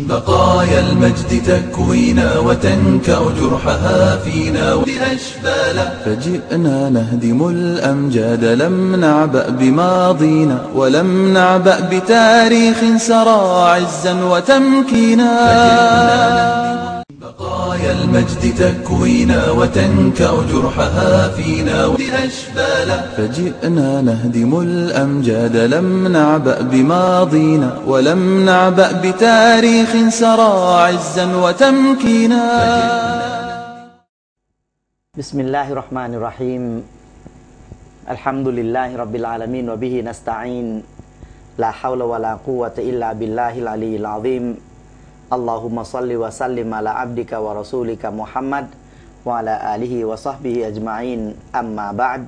بقايا المجد تكوينا وتنكأ جرحها فينا وأشبالا فجئنا نهدم الأمجاد لم نعبأ بماضينا ولم نعبأ بتاريخ سرى عزا وتمكينا. بقايا المجد تكوينا وتنكأ جرحها فينا وأشبالا فجئنا نهدم الأمجاد لم نعبأ بماضينا ولم نعبأ بتاريخ سرى عزا وتمكينا. بسم الله الرحمن الرحيم. الحمد لله رب العالمين وبه نستعين. لا حول ولا قوة إلا بالله العلي العظيم. อัลลอฮุมะซัลลิวะซัลลิมะลาอับดิกะวะรอซูลิกะมุฮัมมัดวะลาอาลิฮิวะซอฮบิฮิอัจมาอินอัมมาบะด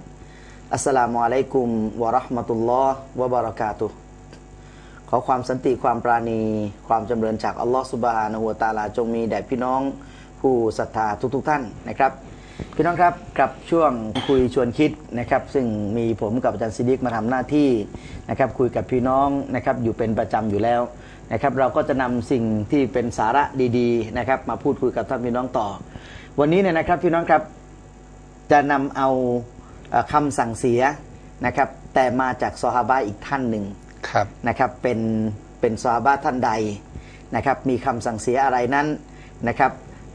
อัสสลามุอะลัยกุมวะราะห์มะตุลลอฮ์วะบะเราะกาตุขอความสันติความปราณีความจำเริญจากอัลลอฮ์สุบฮานะฮูวะตาลาจงมีแด่พี่น้องผู้ศรัทธาทุกๆทท่านนะครับ พี่น้องครับกับช่วงคุยชวนคิดนะครับ ซึ่งมีผมกับอาจารย์ซิดิกมาทำหน้าที่นะครับ คุยกับพี่น้องนะครับอยู่เป็นประจำอยู่แล้ว นะครับเราก็จะนำสิ่งที่เป็นสาระดีๆนะครับมาพูดคุยกับท่านพี่น้องต่อ วันนี้เนี่ยนะครับพี่น้องครับจะนำเอาคำสั่งเสียนะครับแต่มาจากซอฮาบะอีกท่านหนึ่งนะครับเป็นเป็นซอฮาบะท่านใดนะครับมีคำสั่งเสียอะไรนั้นนะครับ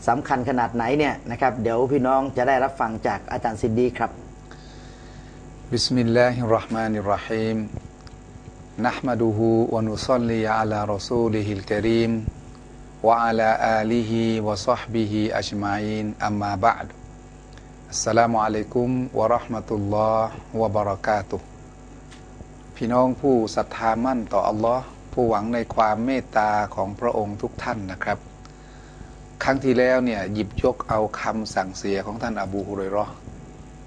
สำคัญขนาดไหนเนี่ยนะครับเดี๋ยวพี่น้องจะได้รับฟังจากอาจารย์ซินดีครับบิสมิลลาฮิรราะห์มานิรราะฮีม نحمده ونصلي على رسوله الكريم وعلى آله وصحبه أجمعين أما بعد السلام عليكم ورحمة الله وبركاته พี่น้องผู้ศรัทธามั่นต่ออัลลอฮ์ผู้หวังในความเมตตาของพระองค์ทุกท่านนะครับ ครั้งที่แล้วเนี่ยหยิบยกเอาคำสั่งเสียของท่านอบูฮุเรอยเราะห์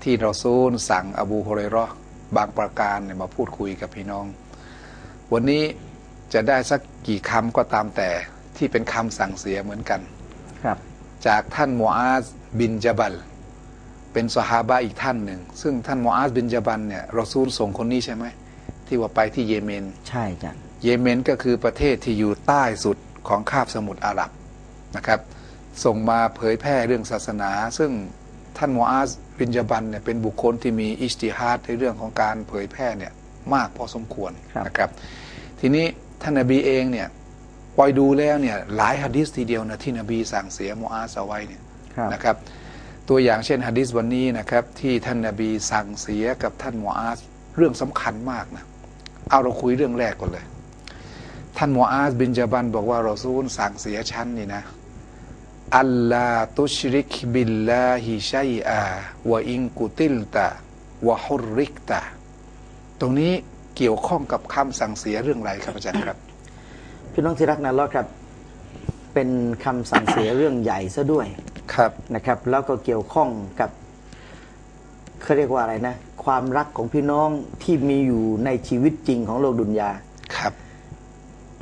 ที่เราซูลสั่งอบูฮุเรอยเราะห์บางประการเนี่ยมาพูดคุยกับพี่น้อง วันนี้จะได้สักกี่คำก็ตามแต่ที่เป็นคำสั่งเสียเหมือนกันครับ จากท่านมูอาซบินจาบัล เป็นสหาบะอีกท่านหนึ่ง ซึ่งท่านมูอาซบินจาบัลเนี่ยเราซูลส่งคนนี้ใช่ไหม ที่ว่าไปที่เยเมน ใช่อาจารย์เยเมนก็คือประเทศที่อยู่ใต้สุดของคาบสมุทรอาหรับนะครับ ส่งมาเผยแพร่เรื่องศาสนา ซึ่งท่านมูอาซบินจาบันเนี่ยเป็นบุคคลที่มีอิสติฮัดในเรื่องของการเผยแพร่เนี่ย มากพอสมควรนะครับ ทีนี้ท่านนบีเองเนี่ยปล่อยดูแล้วเนี่ยหลายฮะดิษทีเดียวนะที่นบีสั่งเสียมูอาซเอาไว้เนี่ยครับนะครับ ตัวอย่างเช่นฮะดิษวันนี้นะครับที่ท่านนบีสั่งเสียกับท่านมูอาซเรื่องสำคัญมากนะเอาเราคุยเรื่องแรกก่อนเลย ท่านมูอาซบินจาบันบอกว่าเราซูลสั่งเสียชั้นนี่นะอัลลาตุชริกบิลลาฮิชัยอาวะอิงกุติลตะวะฮุรริกตะ ตรงนี้เกี่ยวข้องกับคำสั่งเสียเรื่องอะไรครับอาจารย์ครับ พี่น้องที่รักนะอัลลอฮ์ครับ เป็นคำสั่งเสียเรื่องใหญ่ซะด้วยครับนะครับ แล้วก็เกี่ยวข้องกับเขาเรียกว่าอะไรนะ ความรักของพี่น้องที่มีอยู่ในชีวิตจริงของโลกดุนยาครับ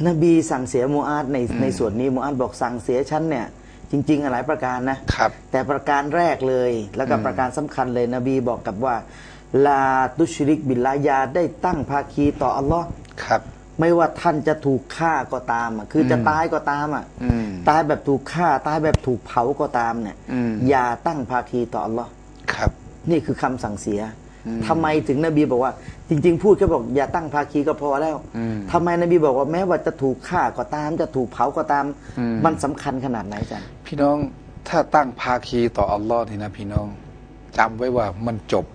นบีสั่งเสียมูอาดในในส่วนนี้มูอาดบอกสั่งเสียฉันเนี่ย จริงๆอะหลายประการนะครับ แต่ประการแรกเลย แล้วก็อืมประการสำคัญเลยนบีบอกกับว่า ลาตุชริกบิลลายาได้ตั้งภาคีต่ออัลลอฮ์ครับ ไม่ว่าท่านจะถูกฆ่าก็ตามอะคือจะอืมตายก็ตามอะอืมตายแบบถูกฆ่าตายแบบถูกเผาก็ตามเนี่ยอืมอย่าตั้งภาคีต่ออัลลอฮ์ครับ นี่คือคำสั่งเสียอืมทำไมถึงนบีบอกว่า จริง ๆ พูดแค่บอกอย่าตั้งภาคีก็พอแล้วอืมทำไมนบีบอกว่าแม้ว่าจะถูกฆ่าก็ตาม จะถูกเผาก็ตามอืมมันสำคัญขนาดไหนจันพี่น้องถ้าตั้งภาคีต่ออัลลอฮ์นี่นะพี่น้องจำไว้ว่ามันจบ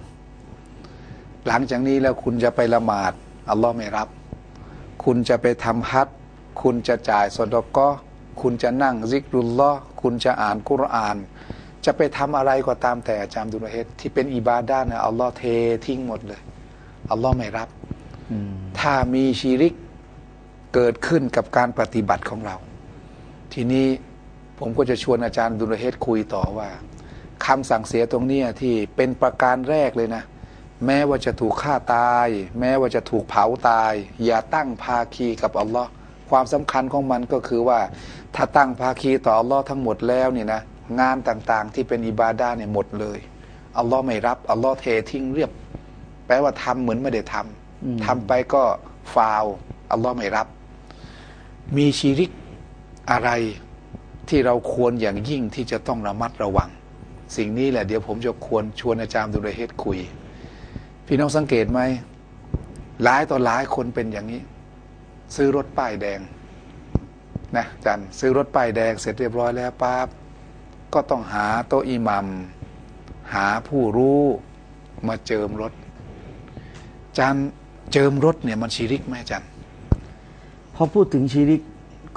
หลังจากนี้แล้วคุณจะไปละหมาดอัลลอฮ์ไม่รับ คุณจะไปทำฮัจญ์คุณจะจ่ายสดอกก็คุณจะนั่งซิกรุลลอฮ์คุณจะอ่านกุรอาน จะไปทำอะไรก็ตามแต่อาจารย์ดุลเฮดที่เป็นอิบาดานะอัลลอฮ์เททิ้งหมดเลยอัลลอฮ์ไม่รับถ้ามีชีริกเกิดขึ้นกับการปฏิบัติของเรา ทีนี้ผมก็จะชวนอาจารย์ดุลเฮดคุยต่อว่าคำสั่งเสียตรงเนี้ยที่เป็นประการแรกเลยนะ แม้ว่าจะถูกฆ่าตาย แม้ว่าจะถูกเผาตาย อย่าตั้งภาคีกับอัลลอฮ์ความสำคัญของมันก็คือว่า ถ้าตั้งภาคีต่ออัลลอฮ์ทั้งหมดแล้วเนี่ยนะงานต่างๆ ที่เป็นอิบาดาเนี่ยหมดเลยอัลลอฮ์ไม่รับอัลลอฮ์เททิ้งเรียบ แปลว่าทำเหมือนไม่ได้ทำทำไปก็ฟาวล์อัลลอฮ์ไม่รับ มีชีริกอะไรที่เราควรอย่างยิ่งที่จะต้องระมัดระวัง สิ่งนี้แหละเดี๋ยวผมจะควรชวนอาจารย์ดุลยเฮดคุย พี่น้องสังเกตไหมหลายต่อหลายคนเป็นอย่างนี้ ซื้อรถป้ายแดงนะอาจารย์ซื้อรถป้ายแดงเสร็จเรียบร้อยแล้วปั๊บก็ต้องหาโต๊ะอิหมัมหาผู้รู้มาเจิมรถอาจารย์เจิมรถเนี่ยมันชีริกไหมอาจารย์พอพูดถึงชีริก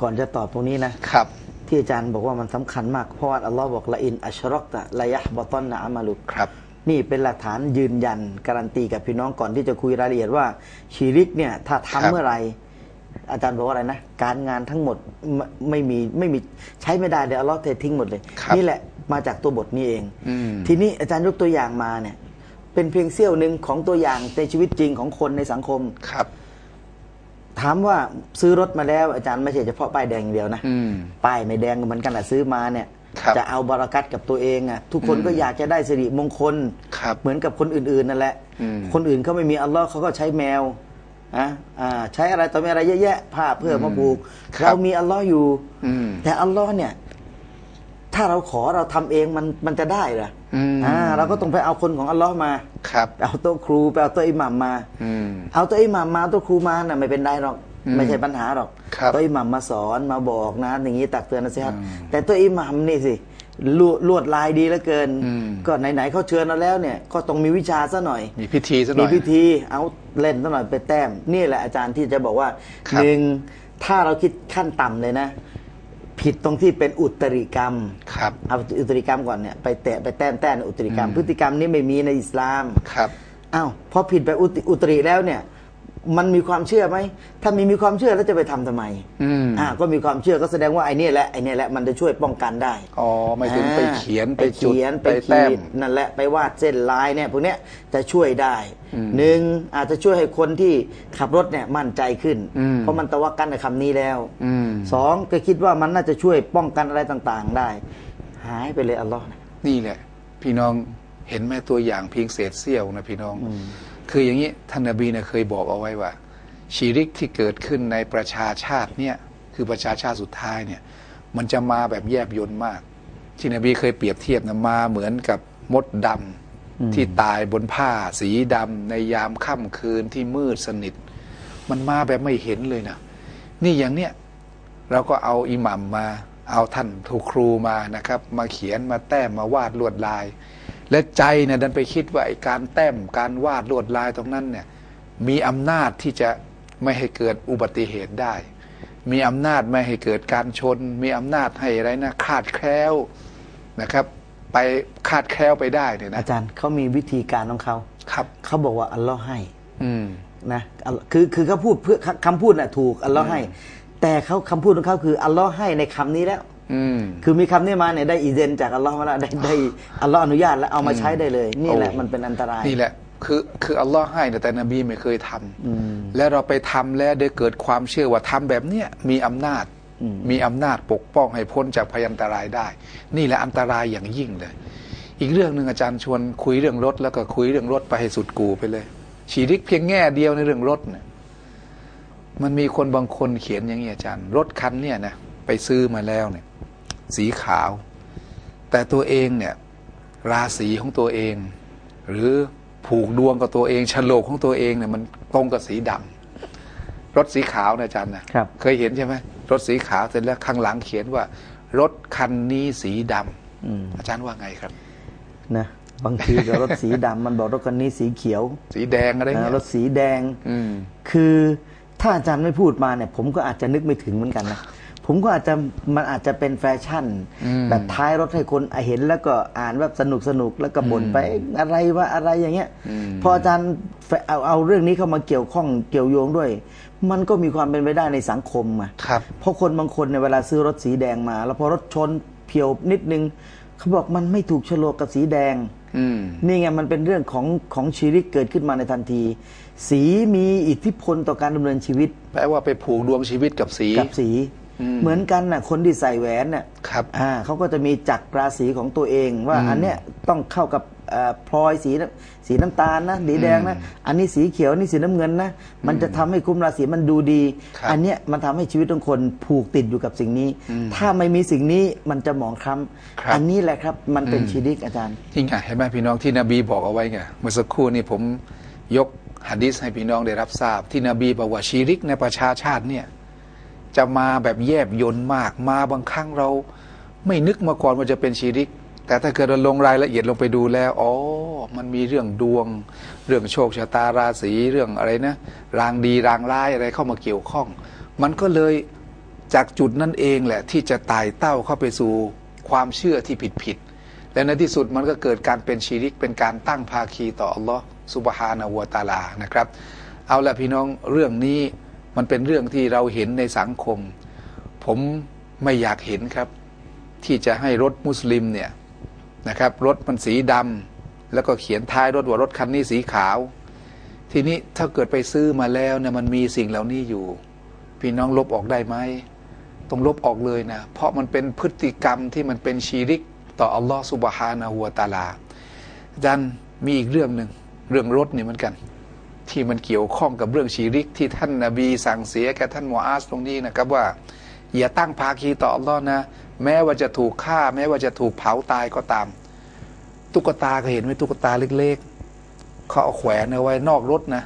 ก่อนจะตอบตรงนี้นะครับ ที่อาจารย์บอกว่ามันสำคัญมากเพราะว่าอัลลอฮ์บอกละอินอัชรอกตะละยะบะตอนนะอามาลุกครับ นี่เป็นหลักฐานยืนยัน การันตีกับพี่น้องก่อนที่จะคุยรายละเอียดว่าชีริกเนี่ยถ้าทำครับเมื่อไหร่อาจารย์บอกว่าอะไรนะ การงานทั้งหมดไม่ไม่มีไม่มีใช้ไม่ได้เดี๋ยวอัลลอฮ์เททิ้งหมดเลยครับนี่แหละมาจากตัวบทนี้เองอืมทีนี้อาจารย์ยกตัวอย่างมาเนี่ย เป็นเพียงเสี้ยวหนึ่งของตัวอย่างในชีวิตจริงของคนในสังคมครับ ถามว่าซื้อรถมาแล้ว อาจารย์ไม่ใช่เฉพาะป้ายแดงอย่างเดียวนะอืมป้ายไม่แดงก็เหมือนกันแหละซื้อมาเนี่ย ครับจะเอาบารากัตกับตัวเองอะทุกคนก็อยากจะได้สิริมงคล ครับเหมือนกับคนอื่นๆนั่นแหละ อืม คนอื่นเขาไม่มีอัลลอฮ์เขาก็ใช้แมวนะอ่าใช้อะไรต่อมีอะไรเยอะแยะผ้าเพื่อมาผูกครับเรามีอัลลอฮ์อยู่ อืมแต่อัลลอฮ์เนี่ย ถ้าเราขอเราทำเองมันมันจะได้เหรออืมอ่าเราก็ต้องไปเอาคนของอัลลอฮ์มาครับ ไปเอาโต๊ะครูไปเอาโต๊ะอิหมัมมา อืม เอาโต๊ะอิหมัมมาเอาโต๊ะครูมาน่ะไม่เป็นไรหรอกอืม ไม่ใช่ปัญหาหรอกครับโต๊ะอิหมัมมาสอนมาบอกนะ อย่างนี้ตักเตือนนะสิครับอืมแต่โต๊ะอิหมัมนี่สิลวดลวดลายดีเหลือเกินอืมก็ไหนๆเขาเชิญเราแล้วเนี่ย ก็ต้องมีวิชาซะหน่อย มีพิธีซะหน่มีอยพิธีเอาเล่นซะหน่อยไปแต้ม นี่แหละอาจารย์ที่จะบอกว่าครับหนึ่งถ้าเราคิดขั้นต่ำเลยนะ ผิดตรงที่เป็นอุตริกรรมครับเอาอุตริกรรมก่อนเนี่ยไปแตะไปแต้มแต้มอุตริกรรมอืมพฤติกรรมนี้ไม่มีในอิสลามครับอ้าวพอผิดไปอุตอุตริแล้วเนี่ย มันมีความเชื่อไหม ถ้ามีมีความเชื่อแล้วจะไปทำทำไมอืมอ่า ก็มีความเชื่อก็แสดงว่าไอ้เนี่ยแหละไอ้เนี่ยแหละมันจะช่วยป้องกันได้ อ๋อ ไม่ถึงไปอ่าเขียนไปไปจุดเขียนไปไปแต้ขีมดนั่นแหละไปวาดเส้นลายเนี่ยพวกเนี้ยจะช่วยได้อืมหนึ่งอาจจะช่วยให้คนที่ขับรถเนี่ยมั่นใจขึ้นอืมเพราะมันตะวักกันในคำนี้แล้วอืมสองก็คิดว่ามันน่าจะช่วยป้องกันอะไรต่างๆได้ หายไปเลยอัลลอฮ์นะนี่แหละ พี่น้องเห็นไหมตัวอย่างเพียงเศษเสี้ยวนะพี่น้อง คืออย่างนี้ท่านนบีเนี่ยเคยบอกเอาไว้ว่า ชีริกที่เกิดขึ้นในประชาชาติเนี่ยคือประชาชาติสุดท้ายเนี่ยมันจะมาแบบแยบยนต์มาก ที่นบีเคยเปรียบเทียบนะมาเหมือนกับมดดำที่ตายบนผ้า สีดำในยามค่ำคืนที่มืดสนิท มันมาแบบไม่เห็นเลยนะนี่อย่างเนี้ยเราก็เอาอิหมัมมา เอาท่านทูครูมานะครับ มาเขียนมาแต้มมาวาดลวดลาย และใจเนี่ยดันไปคิดว่าไอ้การแต้มการวาดลวดลายตรงนั้นเนี่ยมีอำนาจที่จะไม่ให้เกิดอุบัติเหตุได้ มีอำนาจไม่ให้เกิดการชน มีอำนาจให้อะไรนะคาดแคล้วนะครับ ไปคาดแคล้วไปได้เนี่ยนะอาจารย์เขามีวิธีการของเขาครับเขาบอกว่าอัลลอฮ์ให้ อืมนะอัลคือคือเขาพูดเพื่อคำพูดน่ะถูกอัลลอฮ์ให้ แต่เขาคำพูดของเขาคืออัลลอฮ์ให้ในคำนี้แล้วอืม คือมีคำนี้มาเนี่ยได้อีเซนจากอัลลอฮ์มาแล้วได้ได้อัลลอฮ์อนุญาตแล้วเอามาใช้ได้เลย นี่แหละโอ้มันเป็นอันตรายนี่แหละคือคืออัลลอฮ์ให้นะแต่นบีไม่เคยทำและเราไปทำแล้วได้เกิดความเชื่อว่าทำแบบเนี้ยมีอำนาจมีอำนาจปกป้องให้พ้นจากพยันตรายได้ นี่แหละอันตรายอย่างยิ่งเลย อีกเรื่องหนึ่งอาจารย์ชวนคุยเรื่องรถแล้วก็คุยเรื่องรถไปให้สุดกูไปเลยชีริกเพียงแง่เดียวในเรื่องรถเนี่ยมันมีคนบางคนเขียนอย่างนี้อาจารย์ รถคันเนี่ยนะไปซื้อมาแล้วเนี่ย สีขาว แต่ตัวเองเนี่ยราศีของตัวเอง หรือผูกดวงกับตัวเองฉลกของตัวเองเนี่ยมันตรงกับสีดำรถสีขาวนะอาจารย์นะครับเคยเห็นใช่ไหมรถสีขาวเสร็จแล้วข้างหลังเขียนว่า รถคันนี้สีดำอืมอาจารย์ว่าไงครับนะบางทีก็รถสีดำมันบอกรถคันนี้สีเขียว สีแดงอะไรนะเงี้ยรถสีแดง อืมคือถ้าอาจารย์ไม่พูดมาเนี่ย ผมก็อาจจะนึกไม่ถึงเหมือนกันนะ ผมก็อาจจะมันอาจจะเป็นแฟชั่นอืมแบบท้ายรถให้คนเห็นแล้วก็อ่านแบบสนุกสนุกแล้วก็บ่นไปอะไรว่าอะไรอย่างเงี้ยอืมพออาจารย์เอาเอาเรื่องนี้เข้ามาเกี่ยวข้องเกี่ยวโยงด้วย มันก็มีความเป็นไปได้ในสังคมอะครับเพราะคนบางคนในยเวลาซื้อรถสีแดงมา แล้วพอรถชนเพียวนิดนึงเขาบอกมันไม่ถูกโฉลกกับสีแดงอืมนี่ไงมันเป็นเรื่องของของชีริกเกิดขึ้นมาในทันที สีมีอิทธิพลต่อการดำเนินชีวิต แปลว่าไปผูกดวงชีวิตกับสีกับสีอืม เหมือนกันน่ะคนที่ใส่แหวนน่ะครับอ่าเขาก็จะมีจักรราศีของตัวเองว่าอืมอันเนี้ยต้องเข้ากับเอ่อพลอยสีน้ำสีน้ำตาลนะสีแดงนะอันนี้สีเขียวอันนี่สีน้ำเงินนะมันจะทำให้คุ้มราศีมันดูดีครับอันเนี้ยมันทำให้ชีวิตของคนผูกติดอยู่กับสิ่งนี้ ถ้าไม่มีสิ่งนี้มันจะหมองคล้ครับำอันนี้แหละครับมันเป็นชีริกอาจารย์ที่ไงเห็นไหมพี่น้องที่นบีบอกเอาไว้ไงเมื่อสักครู่นี้ผมยกหะดีษให้พี่น้องได้รับทราบ ที่นบีบอกว่าชีริกในประชาชาติเนี่ย จะมาแบบแยบยนต์มาก มาบางครั้งเรา ไม่นึกมาก่อนว่าจะเป็นชีริก แต่ถ้าเกิดเราลงรายละเอียดลงไปดูแล้วอ๋อมันมีเรื่องดวง เรื่องโชคชะตาราศีเรื่องอะไรนะรางดีรางร้ายอะไรเข้ามาเกี่ยวข้อง มันก็เลยจากจุดนั้นเองแหละ ที่จะไต่เต้าเข้าไปสู่ความเชื่อที่ผิดผิดและในที่สุดมันก็เกิดการเป็นชีริกเป็นการตั้งภาคีต่ออัลลอฮ์สุบฮานะฮูวตาลานะครับ เอาละพี่น้องเรื่องนี้ มันเป็นเรื่องที่เราเห็นในสังคม ผมไม่อยากเห็นครับ ที่จะให้รถมุสลิมเนี่ยนะครับ รถมันสีดำแล้วก็เขียนท้ายรถว่ารถคันนี้สีขาว ทีนี้ถ้าเกิดไปซื้อมาแล้วเนี่ยมันมีสิ่งเหล่านี้อยู่ พี่น้องลบออกได้ไหมต้องลบออกเลยนะ เพราะมันเป็นพฤติกรรมที่มันเป็นชีริกต่ออัลลอฮ์สุบฮานะฮูวตาลาอาจารย์มีอีกเรื่องหนึ่งเรื่องรถนี่เหมือนกัน ที่มันเกี่ยวข้องกับเรื่องชีริกที่ท่านนาบีสั่งเสียแก่ท่านมูอาสตรงนี้นะครับว่า อย่าตั้งภาคีต่ออัลลอฮ์นะ แม้ว่าจะถูกฆ่า แม้ว่าจะถูกเผาตายก็ตาม ตุ๊กตาเคยเห็นไหมตุ๊กตาเล็กๆเขาเอาแขวนเอาไว้นอกรถนะ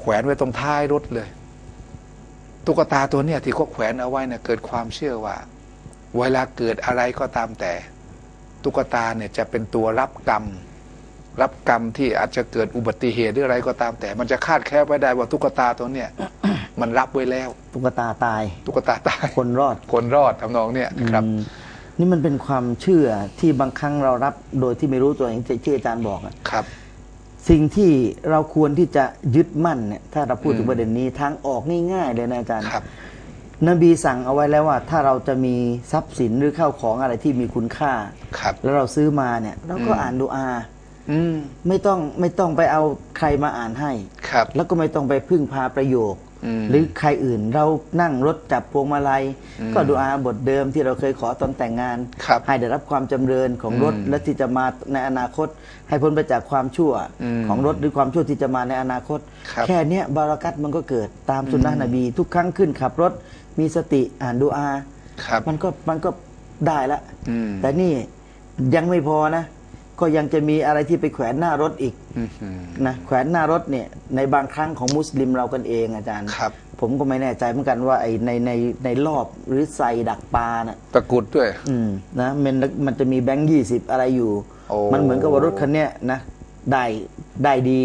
แขวนไว้ตรงท้ายรถเลย ตุ๊กตาตัวเนี้ยที่เขาแขวนเอาไว้เนี่ยเกิดความเชื่อว่า เวลาเกิดอะไรก็ตามแต่ ตุ๊กตาเนี่ยจะเป็นตัวรับกรรม รับกรรมที่อาจจะเกิดอุบัติเหตุหรืออะไรก็ตาม แต่มันจะคาดแค้นไว้ได้ว่าตุ๊กตาตัวเนี้ยมันรับไว้แล้ว ตุ๊กตาตาย ตุ๊กตาตาย คนรอด คนรอดทำนองเนี่ยนะครับอืมนี่มันเป็นความเชื่อที่บางครั้งเรารับโดยที่ไม่รู้ตัวเองที่ที่อาจารย์บอกอะครับ สิ่งที่เราควรที่จะยึดมั่นเนี่ยถ้าเราพูดถึอืงมประเด็นนี้ทางออกง่ายๆเลยนะอาจารย์ครับนบีสั่งเอาไว้แล้วว่า ถ้าเราจะมีทรัพย์สินหรือข้าวของอะไรที่มีคุณค่าครับแล้วเราซื้อมาเนี่ย เราก็อืมอ่านดูอา อืมไม่ต้องไม่ต้องไปเอาใครมาอ่านให้ ครับ แล้วก็ไม่ต้องไปพึ่งพาประโยค อืม หรือใครอื่นเรานั่งรถจับพวงมาลัยอืมก็ดูอาบทเดิมที่เราเคยขอตอนแต่งงาน ครับให้ได้รับความจำเริญของรถอืมและที่จะมาในอนาคต ให้พ้นไปจากความชั่วอืมของรถหรือความชั่วที่จะมาในอนาคต ครับ แค่เนี้ยบารักัตมันก็เกิดตามสุนนะนบี ทุกครั้งขึ้นขับรถ มีสติอ่านดูอา ครับ มันก็มันก็ได้ละ อืมแต่นี่ยังไม่พอนะ ก็ยังจะมีอะไรที่ไปแขวนหน้ารถอีกอืมอืมนะแขวนหน้ารถเนี่ย ในบางครั้งของมุสลิมเรากันเองอาจารย์ครับ ผมก็ไม่แน่ใจเหมือนกันว่าไอ้ในในในรอบหรือใส่ดักปลาน่ะตะกรุดด้วย อืมนะมันมันจะมีแบงค์ยี่สิบอะไรอยู่โอ้มันเหมือนกับว่ารถคันเนี้ยนะได้ได้ดี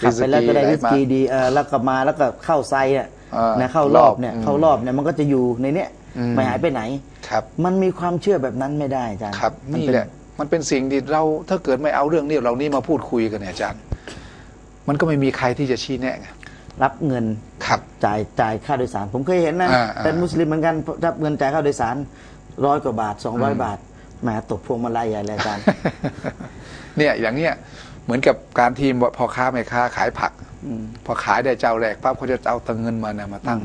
ขับไปแล้วก็ได้ริริสสกีกีดีเออแล้วก็มาแล้วก็เข้าไซอะอ่านะเข้ารอบเนี่ยรอบอืมเข้ารอบเนี่ยมันก็จะอยู่ในเนี้ยอืมไม่หายไปไหนครับ มันมีความเชื่อแบบนั้นไม่ได้อาจารย์ครับมันี่เป็แหละ มันเป็นสิ่งที่เราถ้าเกิดไม่เอาเรื่องนี้เหล่านี้มาพูดคุยกันเนี่ยอาจารย์ มันก็ไม่มีใครที่จะชี้แนะไงรับเงินครับจ่ายจ่ายค่าโดยสาร ผมเคยเห็นนะอ่าอ่าเป็นมุสลิมเหมือนกันรับเงินจ่ายค่าโดยสารร้อยกว่าบาทสองร้อยอืมบาทแหมตกพวงมาลัยใหญ่เลยอาจารย์เนี่ยอย่างเนี้ยเหมือนกับการทีมพ่อค้าแม่ค้าขายผักอืมพอขายได้เจ้าแรกปั๊บเขาจะเอาตังเงินมานะมาตั้ง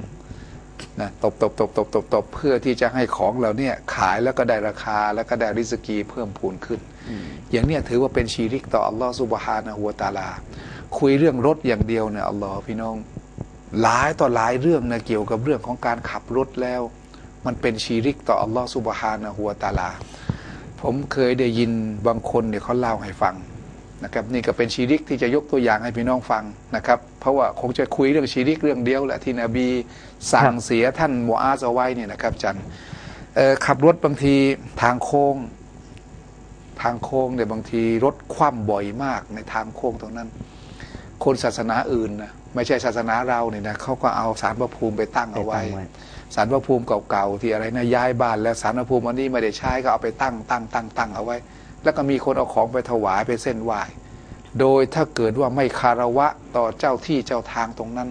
นะตบตบตบตบตบตบเพื่อที่จะให้ของเราเนี่ยขายแล้วก็ได้ราคาแล้วก็ได้ริสกีเพิ่มพูนขึ้น อย่างเนี้ยถือว่าเป็นชีริกต่ออัลลอฮฺสุบฮานะฮูวะตะอาลา คุยเรื่องรถอย่างเดียวเนี่ยอัลลอฮ์พี่น้องหลายต่อหลายเรื่องนะเกี่ยวกับเรื่องของการขับรถแล้ว มันเป็นชีริกต่ออัลลอฮฺสุบฮานะฮูวะตะอาลา ผมเคยได้ยินบางคนเนี่ยเขาเล่าให้ฟัง นะครับนี่ก็เป็นชีริกที่จะยกตัวอย่างให้พี่น้องฟังนะครับเพราะว่าคงจะคุยเรื่องชีริกเรื่องเดียวแหละที่นบีสั่ครังบเสียท่านมูอาซเอาไว้เนี่ยนะครับอาจันเอ่อขับรถบางทีทางโค้ง ทางโค้งเนี่ยบางทีรถคว่ำบ่อยมากในทางโค้งตรงนั้น คนศาสนาอื่นนะไม่ใช่ศาสนาเราเนี่ยนะเขาก็เอาสารพระภูมิไปตั้งเอาไว้ไปตั้งไว้สารพระภูมิเก่าๆที่อะไรนะย้ายบ้านแล้วสารพระภูมิอันนี้ไม่ได้ใช้ก็เอาไปตั้งตั้งตั้งตั้งเอาไว้ แล้วก็มีคนเอาของไปถวายไปเส้นไหว้โดยถ้าเกิดว่าไม่คารวะต่อเจ้าที่เจ้าทางตรงนั้น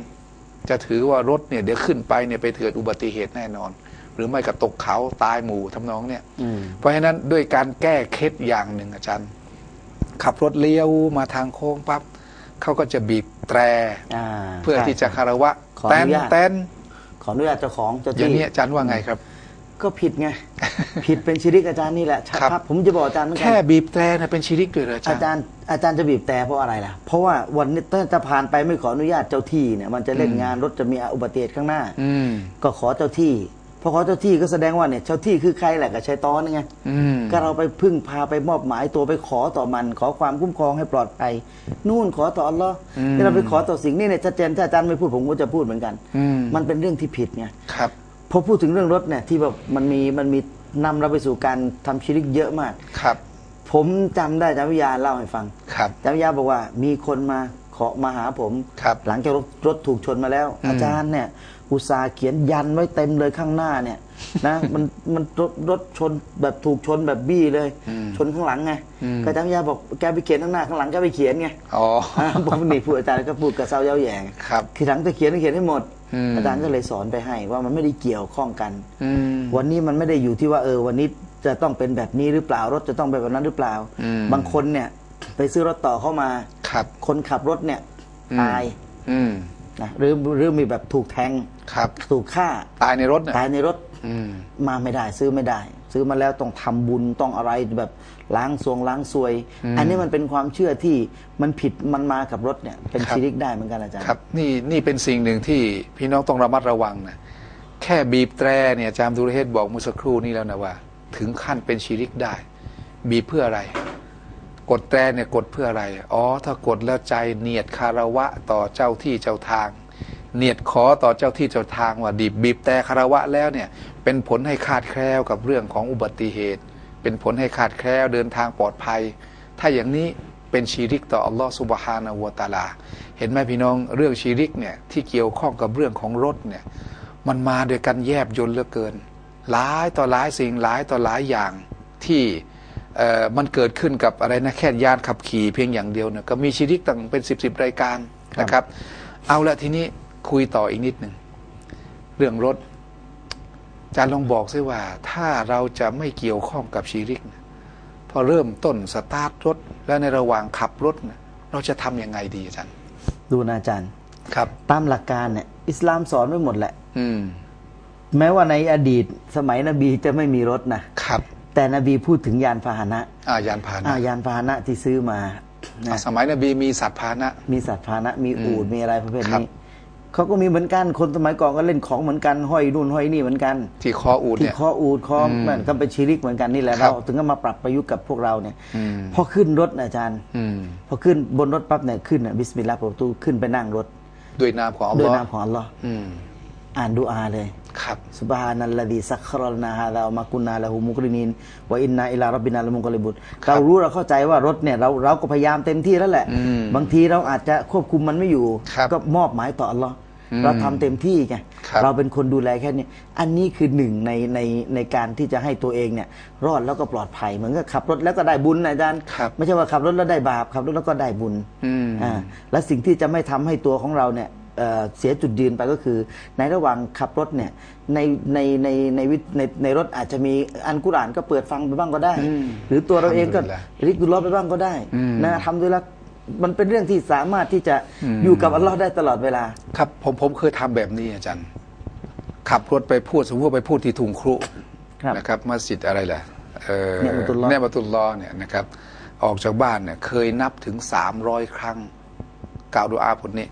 จะถือว่ารถเนี่ยเดี๋ยวขึ้นไปเนี่ยไปเกิดอุบัติเหตุแน่นอน หรือไม่ก็ตกเขาตายหมู่ทำนองเนี่ยอืมเพราะฉะนั้นด้วยการแก้เคล็ดอย่างหนึ่งอาจารย์ ขับรถเลี้ยวมาทางโค้งปั๊บเขาก็จะบีบแตรอ่าเพื่อใช่ที่จะคารวะขออแตนนุญาตแตนขออนุญาตเจ้าของเจ้าอย่างที่นี้อาจารย์ว่าไงครับ ก็ผิดไง ผิดเป็นชิริกอาจารย์นี่แหละครับครับผมจะบอกอาจารย์เหมือนกัแค่บีบแตรนะเป็นชีริกด้วยเหรออาจารอาย์จารย์อาจารย์จะบีบแต่เพราะอะไรล่ะ เพราะว่าวันนี้ถ้าจะผ่านไปไม่ขออนุญาตเจ้าที่เนี่ยมันจะเล่นงานรถจะมีอุบัติเหตุข้างหน้าอืมก็ขอเจ้าที่พอขอเจ้าที่ก็แสดงว่าเนี่ยเจ้าที่คือใครแหละกับชัยตอนนี่ไงอืมก็เราไปพึ่งพาไปมอบหมายตัวไปขอต่อมัน ขอความคุ้มครองให้ปลอดภัยนู่นขอต่ออัลลอฮ์อืมที่เราไปขอต่อสิ่งนี้เนี่ยชัดเจนถ้าอาจารย์ไม่พูดผมก็จะพูดเหมือนกันอืมมันเป็นเรื่องที่ผิดไงครับ พอพูดถึงเรื่องรถเนี่ยที่แบบมันมีมันมีนำเราไปสู่การทำชิริกเยอะมาก ครับ ผมจำได้อาจารย์วิทยาเล่าให้ฟังครับ อาจารย์วิทยาบอกว่ามีคนมาขอมาหาผม ครับ หลังจากรถรถถูกชนมาแล้ว อืมอาจารย์เนี่ย อุตสาห์เขียนยันไว้เต็มเลยข้างหน้าเนี่ย นะ มันมันรถรถชนแบบถูกชนแบบบี้เลยชนข้างหลังไงก็อาจารย์วิทยาบอกแกไปเขียนข้างหน้าข้างหลังแกไปเขียนไงอ๋อ อ่าผมนี่พูดอาจารย์ก็พูดกับเซาเย้าแหย่งครับคือหลังจะเขียนก็เขียนให้หมด อืมอาจารย์ก็เลยสอนไปให้ว่ามันไม่ได้เกี่ยวข้องกันอืมวันนี้มันไม่ได้อยู่ที่ว่าเออวันนี้จะต้องเป็นแบบนี้หรือเปล่ารถจะต้องเป็นแบบนั้นหรือเปล่าอืมบางคนเนี่ย ไปซื้อรถต่อเข้ามาครับคนขับรถเนี่ยอืมตายอืมนะหรือหรือมีแบบถูกแทงครับ ถูกฆ่าตายในรถเนี่ยตายในรถอืมมาไม่ได้ซื้อไม่ได้ ซื้อมาแล้วต้องทำบุญต้องอะไรแบบล้างซวงล้างซวย อันนี้มันเป็นความเชื่อที่มันผิดมันมากับรถเนี่ยเป็นครับชีริกได้เหมือนกันอาจารย์ครับนี่นี่เป็นสิ่งหนึ่งที่พี่น้องต้องระมัดระวังนะแค่บีบแตรเนี่ยอาจารย์ดุลเฮดบอกเมื่อสักครู่นี้แล้วนะว่า ถึงขั้นเป็นชีริกได้ บีบเพื่ออะไร กดแตรเนี่ยกดเพื่ออะไรอ๋อถ้ากดแล้วใจเนียดคารวะต่อเจ้าที่เจ้าทาง เนียดขอต่อเจ้าที่เจ้าทางว่าดีบบีบแต่คารวะแล้วเนี่ยเป็นผลให้คาดแคล้วกับเรื่องของอุบัติเหตุ เป็นผลให้ขาดแคล้วเดินทางปลอดภัย ถ้าอย่างนี้เป็นชีริกต่ออัลลอฮฺสุบฮานะฮูวะตาลา เห็นไหมพี่น้องเรื่องชีริกเนี่ยที่เกี่ยวข้องกับเรื่องของรถเนี่ยมันมาด้วยกันแยบยลเหลือเกิน หลายต่อหลายสิ่งหลายต่อหลายอย่างที่เอ่อมันเกิดขึ้นกับอะไรนะแค่ยานขับขี่เพียงอย่างเดียวเนี่ยก็มีชีริกตั้งเป็นสิบสิบรายการนะครับ เอาละทีนี้ คุยต่ออีกนิดหนึ่งเรื่องรถอาจารย์ลองบอกซิว่า ถ้าเราจะไม่เกี่ยวข้องกับชีริกเนี่ยพอเริ่มต้นสตาร์ทรถ แล้วในระหว่างขับรถเนี่ยเราจะทำยังไงดีอาจารย์ ดูนะอาจารย์ ครับ ตามหลักการเนี่ย อิสลามสอนไว้หมดแหละ อืม แม้ว่าในอดีตสมัยนบีจะไม่มีรถนะครับ แต่นบีพูดถึงยานพาหนะอายานพาหนะอ่ายานพาหนะที่ซื้อมานะอะสมัยนบีมีสัตว์พาหนะ มีสัตว์พาหนะ มีอูดอืมมีอะไรประเภทครับนี้ เขาก็มีเหมือนกันคนสมัยก่อนก็เล่นของเหมือนกันห้อยนู่นห้อยนี่เหมือนกัน ที่คออูดที่เนี่ยคออูดคออมเหมือนก็เป็นชีริกเหมือนกันนี่แหละครับเราถึงก็มาปรับประยุกต์กับพวกเราเนี่ยอืม พอขึ้นรถนะอาจารย์ อืมพอขึ้นบนรถปั๊บเนี่ยขึ้นอะบิสมิลลาห์เปิดประตูขึ้นไปนั่งรถด้วยนามของอัลด้วยลอฮ์นามของอัลลอฮ์อืมอ่านดูอาเลย ครับสุบฮานัลลดีซักครลนาฮาดาวมากุนนาละหูมุกรินีนวะอินนาอิลารับบินาละมุกลิบุตครับเรารู้เราเข้าใจว่ารถเนี่ยเราเราก็พยายามเต็มที่แล้วแหละ อืมบางทีเราอาจจะควบคุมมันไม่อยู่ ครับก็มอบหมายต่ออัลลอฮ์อืม เราทำเต็มที่ไงครับเราเป็นคนดูแลแค่นี้ อันนี้คือหนึ่งในในในการที่จะให้ตัวเองเนี่ย รอดแล้วก็ปลอดภัยเหมือนกับขับรถแล้วก็ได้บุญนะอาจารย์ครับไม่ใช่ว่าขับรถแล้วได้บาปขับรถแล้วก็ได้บุญอืมอ่าและสิ่งที่จะไม่ทำให้ตัวของเราเนี่ยเอ่อเสียจุดยืนไปก็คือ ในระหว่างขับรถเนี่ยในในในในวิในในรถอาจจะมีอันกุรอานก็เปิดฟังไปบ้างก็ได้อืมหรือตัวเราเองก็อัลฮัมดุลิลละริกดุลลอฮ์ไปบ้างก็ได้อืมนะทำด้วยละ มันเป็นเรื่องที่สามารถที่จะอืมอยู่กับอัลลอฮ์ได้ตลอดเวลา ครับผมผมเคยทำแบบนี้อาจารย์ ขับรถไปพูดสมมติว่าไปพูดที่ทุงครุครับนะครับมัสยิดอะไรแหละเออเนมัตุลลอฮ์เนมัตุลลอฮ์เนี่ยนะครับ ออกจากบ้านเนี่ยเคยนับถึงสามร้อยครั้งกล่าวดูอาผลนี้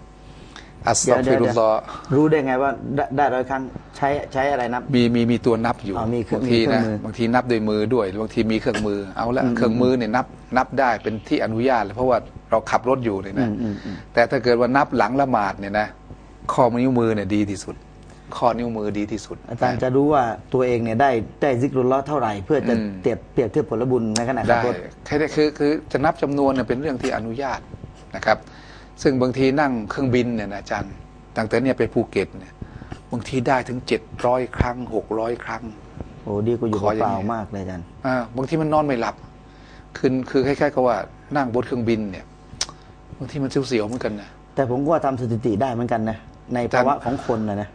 อัสเดี๋ตัยวฟิเดี๋ยวรุเดี๋ลยวลอฮ์รู้ได้ไงว่าได้ได้ร้อยครั้งใช้ใช้อะไรนับ มีมีมีตัวนับอยู่อ๋อมีเครื่องบางทีมีเครื่อนะงมือบางทีนับด้วยมือด้วยบางทีมีเครื่องมือเอาละเครื่องมือเนี่ยนับนับได้เป็นที่อนุญาตเลยเพราะว่าเราขับรถอยู่เนี่ยนะอืมอืมอืมแต่ถ้าเกิดว่านับหลังละหมาดเนี่ยนะข้อนิ้วมือเนี่ยดีที่สุดข้อนิ้วมือดีที่สุด อาจารย์จะรู้ว่าตัวเองเนี่ยได้ได้ซิกรุลลอฮ์เท่าไหร่ เพื่อจะอืมเปรียบเปรียบเทียบผลบุญในขณะขับได้รถแค่นี้คือคือจะนับจำนวนเนี่ยเป็นเรื่องที่อนุญาตนะครับ ซึ่งบางทีนั่งเครื่องบินเนี่ยนะอาจารย์ตั้งแต่เนี่ยไปภูเก็ตเนี่ยบางทีได้ถึงเจ็ดร้อยครั้งหกร้อยครั้ง โอ้ดีกว่าอยู่ขออย่างเปล่านี้ๆมากเลยอาจารย์ อ่าบางทีมันนอนไม่หลับ คือคือคล้ายๆกับว่านั่งบนเครื่องบินเนี่ย บางทีมันเสียวๆเหมือนกันนะ แต่ผมก็ว่าทำสถิติได้เหมือนกันนะ ในภาวะของคนนะนะ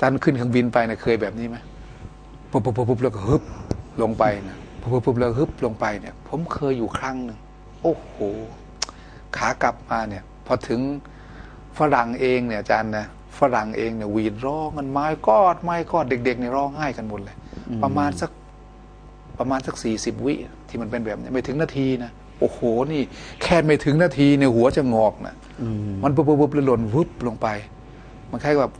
ตอนขึ้นเครื่องบินไปเนี่ยเคยแบบนี้ไหมปุ๊บปุ๊บปุ๊บปุ๊บแล้วก็ฮึบลงไปนะปุ๊บปุ๊บปุ๊บแล้วฮึบลงไปเนี่ย ผมเคยอยู่ครั้งหนึ่งโอ้โห ขากลับมาเนี่ยพ อถึงฝรั่งเองเนี่ยอาจารย์นะฝรั่งเองเนี่ยหวีดร้องกันไม้กอดไม้กอดเด็กๆเนี่ยร้องไห้กันหมดเลย ประมาณสักประมาณสักสี่สิบวิที่มันเป็นแบบนี้ไม่ถึงนาทีนะโอ้โหนี่ แค่ไม่ถึงนาทีเนี่ยหัวจะงอกนะมันปุ๊บปุ๊บปุ๊บแล้วหล่นวุบลงไป มันคล้ายกับ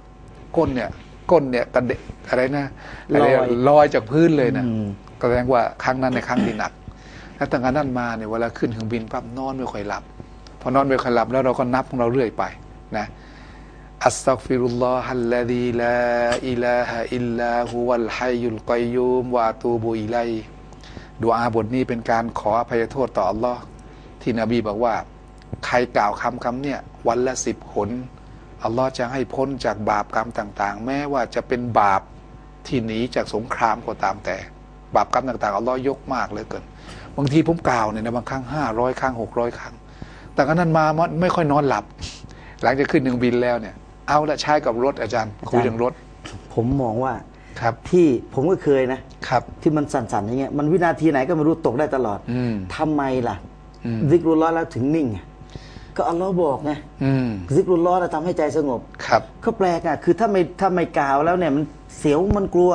ก้นเนี่ยก้นเนี่ยกระเดะอะไรนะอะไรลอยลอยจากพื้นเลยนะอืมก็แสดงว่าครั้งนั้นในครั้งที่หนักแล้วตั้งแต่นั้นมาเนี่ยเวลาขึ้นเครื่องบินปั๊บนอนไม่ค่อยหลับ พอนอนไม่ค่อยหลับแล้วเราก็นับของเราเรื่อยไปนะอัสตักฟิรุลลอฮัลลดีลาอิลาฮะอิลลาฮุวัลฮัยยุลกอยยูมวาตูบุอิไลดูอาบทนี้เป็นการขออภัยโทษต่ออัลลอฮ์ที่นบีบอกว่า ใครกล่าวคำคำเนี่ยวันละสิบหนอัลลอฮ์จะให้พ้นจากบาปกรรมต่าง ๆ แม้ว่าจะเป็นบาปที่หนีจากสงครามก็ตามแต่ บาปกรรมต่างๆอัลลอฮ์ยกมากเหลยเกิน บางทีผมกล่าวเนี่ยนะบางครั้งห้าร้อยครั้งหกร้อยครั้ง แต่ก็นั้นมามันไม่ค่อยนอนหลับ หลังจากขึ้นหนึ่งบินแล้วเนี่ย เอาละใช้กับรถอาจารย์ คุยเรื่องรถ ผมมองว่าครับที่ผมก็เคยนะครับที่มันสั่นๆอย่างเงี้ยมันวินาทีไหนก็ไม่รู้ตกได้ตลอดอืมทำไมล่ะอืมซิกรุลลอฮ์แล้วถึงนิ่งอะ ก็อัลลอฮ์บอกไงอืมซิกรุลลอฮ์แล้วทำให้ใจสงบ ครับก็แปลกอะคือถ้าไม่ถ้าไม่กล่าวแล้วเนี่ยมันเสียวมันกลัว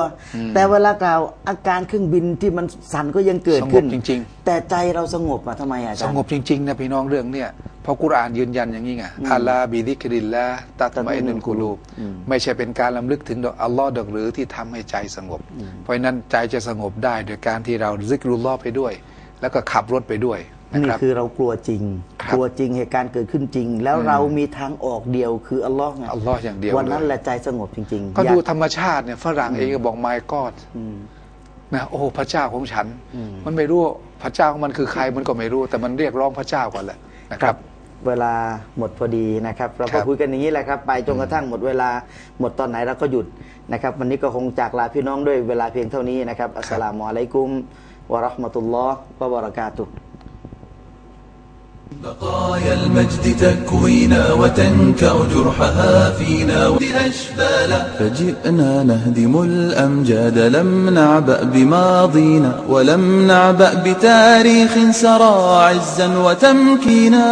แต่เวลากล่าวอาการเครื่องบินที่มันสั่นก็ยังเกิดขึ้นสงบจริงแต่ใจเราสงบอะทำไมอะอาสจารย์งบจริงๆนะพี่น้องเรื่องเนี่ยเพราะกุรอานยืนยันอย่างนี้ไงอัลลาบิดิกริลละตัตมาอินุนกูลูบไม่ใช่เป็นการลำลึกถึงดอกอัลลอฮ์ดอกหรือที่ทำให้ใจสงบ เพราะฉะนั้นใจจะสงบได้โดยการที่เราซิกรุลลอฮ์ไปด้วย แล้วก็ขับรถไปด้วย นะนี่ครับคือเรากลัวจริงครับกลัวจริงเหตุการณ์เกิดขึ้นจริง แล้วเรามีทางออกเดียวคืออัลลอฮ์ไงอัลลอฮ์อย่างเดียววันนั้นเลยแหละใจสงบจริง ๆ ก็อยาดูธรรมชาติเนี่ยฝรั่งเองก็บอก my God นะโอ้พระเจ้าของฉัน มันไม่รู้พระเจ้าของมันคือใครมันก็ไม่รู้ แต่มันเรียกร้องพระเจ้าก่อนแหละนะคครัรับบเวลาหมดพอดีนะครับ เราครัก็บคุยกันอย่างนี้แหละครับ ไปจนกระทั่งหมดเวลาหมดตอนไหนเราก็หยุดนะครับ วันนี้ก็คงจากลาพี่น้องด้วยเวลาเพียงเท่านี้นะครับอัสสลามุอะลัยกุมวะเราะห์มะตุลลอฮ์วะบะเราะกาตุฮ์ بقايا المجد تكوينا وتنكأ جرحها فينا أشبالا فجئنا نهدم الأمجاد لم نعبأ بماضينا ولم نعبأ بتاريخ سرى عزا وتمكينا.